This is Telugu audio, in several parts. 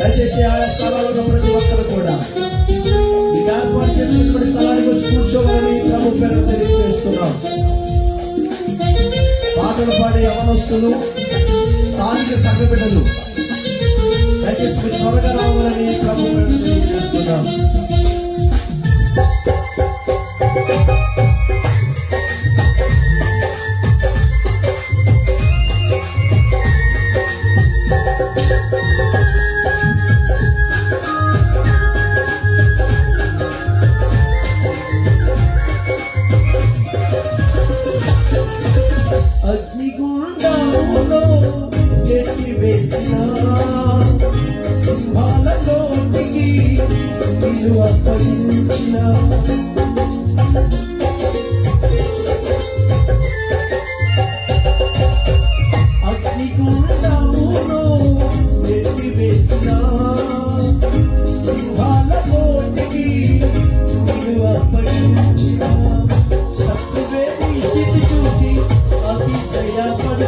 దయచేసి ఆయా స్థలాలు ఉన్న ప్రతి ఒక్కరు కూడా. మీకు ఏర్పాటు చేసినటువంటి స్థలానికి వచ్చి కూర్చోవాలని ప్రభు పేరు తెలియజేస్తున్నాం. పాటలు పాడే యవనస్తులు స్థానిక సంఘ బిడ్డలు త్వరగా రావాలని ప్రభుత్వం తెలియజేస్తున్నాం అతిశయపడ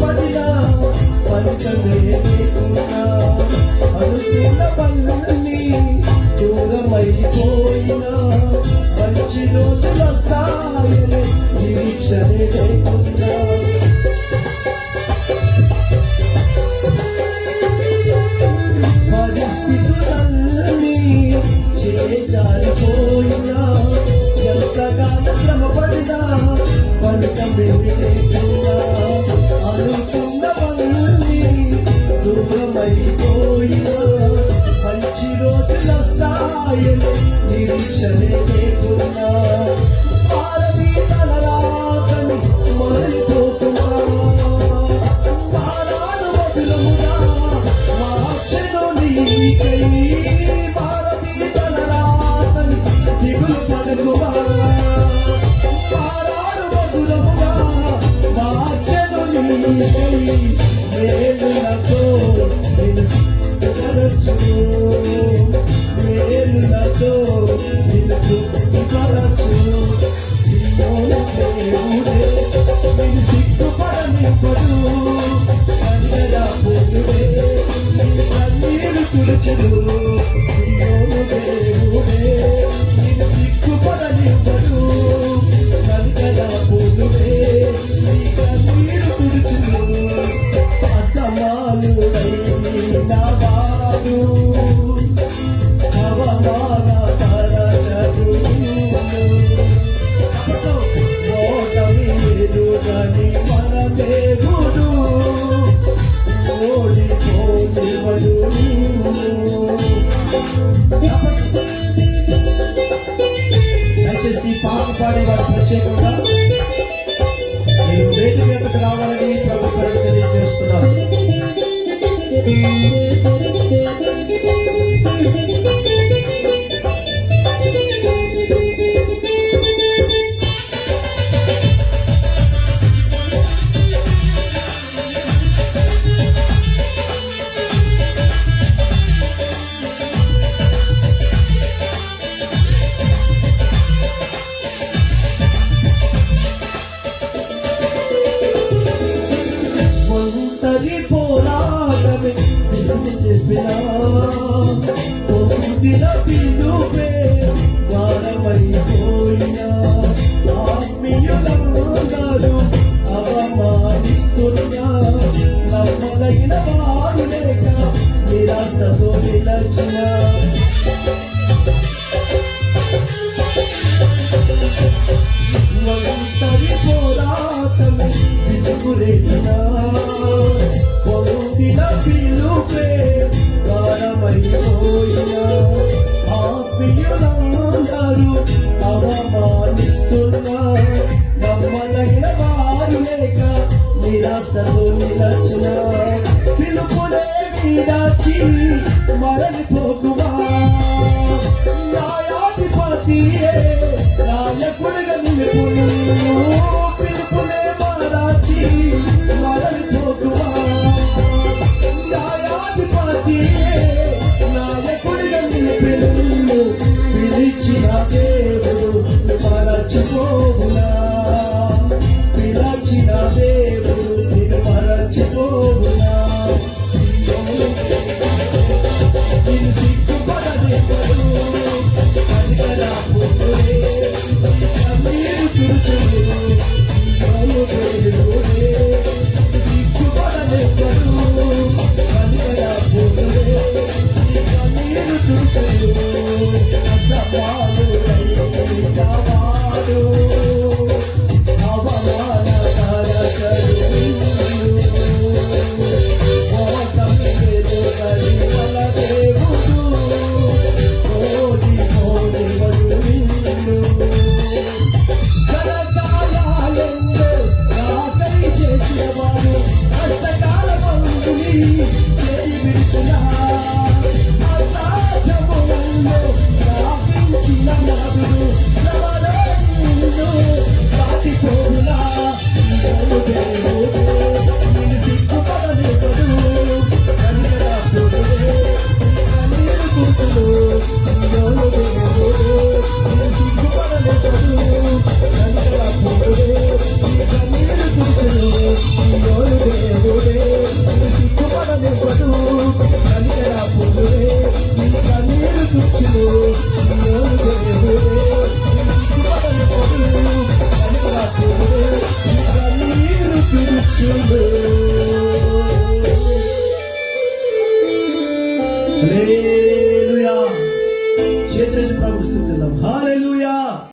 పడినా పంచమే అనుకున్న రక్షణ లేకున్నా భారతీ తలరాకని మరలిపోకున్నా పారాను వదులముగా మార్చను నీకే you. మొరపెట్టినా పొందిన పిలుపే భారమైపోయినా? ఆప్యాయులందరూ అవమానిస్తున్నా? నమ్మదగిన వారు లేక నిరాశతో నిలచున పిలుపునే మీదాచి మరలిపోకుమా న్యాయాధిపతియే నాయకుడిగా Oh,